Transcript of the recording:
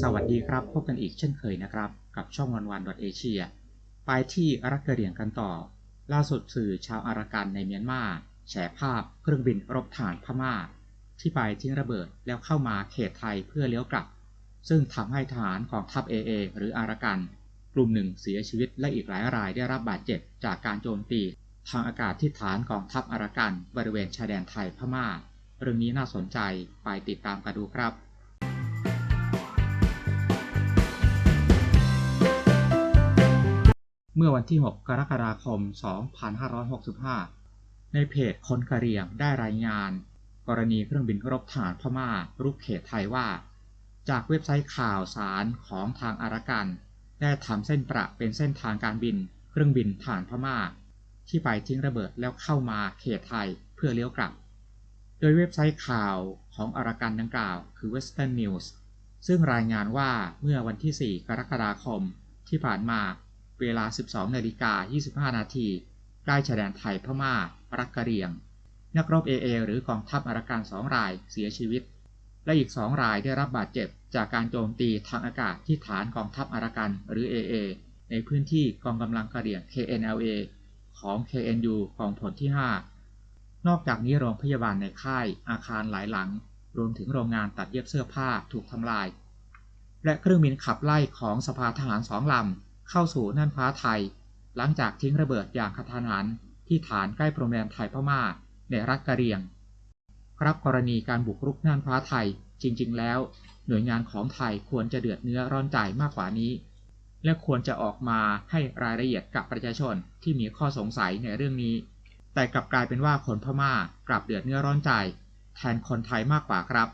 สวัสดีครับ พบกันอีกเช่นเคยนะครับ กับช่องวันวันเอเชียไปที่อารักกะเหรี่ยงกันต่อ ล่าสุดสื่อชาวอารากันในเมียนมาแฉภาพเครื่องบินรบฐานพม่า ที่ไปทิ้งระเบิดแล้วเข้ามาเขตไทยเพื่อเลี้ยวกลับ ซึ่งทำให้ทหารของทัพ AA หรืออารากัน กลุ่มหนึ่งเสียชีวิตและอีกหลายรายได้รับบาดเจ็บจากการโจมตี ทางอากาศที่ฐานกองทัพอารากันบริเวณชายแดนไทยพม่า เรื่องนี้น่าสนใจไปติดตามกันดูครับเมื่อวันที่ 6 กรกฎาคม 2565 ในเพจคนกะเหรี่ยงได้รายงาน กรณีเครื่องบินรบทหารพม่ารุกเขตไทยว่า จากเว็บไซต์ข่าวสารของทางอารากัน ได้ทำเส้นประเป็นเส้นทางการบิน เครื่องบินทหารพม่า ที่ไปทิ้งระเบิดแล้วเข้ามาเขตไทยเพื่อเลี้ยวกลับ โดยเว็บไซต์ข่าวของอารากันดังกล่าวคือ Western News ซึ่งรายงานว่าเมื่อวันที่ 4 กรกฎาคมที่ผ่านมาเวลา 12นาฬิกา25 นาทีใกล้ชายแดนไทยพม่ารักกะเรียง นักรบ AA หรือกองทัพอารากัน2รายเสียชีวิต และอีก2รายได้รับบาดเจ็บจากการโจมตีทางอากาศที่ฐานกองทัพอารากันหรือ AA ในพื้นที่กองกำลังกะเหรี่ยง KNLA ของ KNU กองพลที่ 5 นอกจากนี้โรงพยาบาลในค่ายอาคารหลายหลัง รวมถึงโรงงานตัดเย็บเสื้อผ้าถูกทำลาย และเครื่องบินขับไล่ของสภาทหารสองลำเข้าสู่น่านฟ้าไทย หลังจากทิ้งระเบิดอย่างกระทันหันที่ฐานใกล้พรมแดนไทยพม่าในรัฐกะเรียง ครับกรณีการบุกรุกน่านฟ้าไทยจริง ๆ แล้ว หน่วยงานของไทยควรจะเดือดเนื้อร้อนใจมากกว่านี้ และควรจะออกมาให้รายละเอียดกับประชาชนที่มีข้อสงสัยในเรื่องนี้ แต่กลับกลายเป็นว่าคนพม่ากลับเดือดเนื้อร้อนใจ แทนคนไทยมากกว่าครับ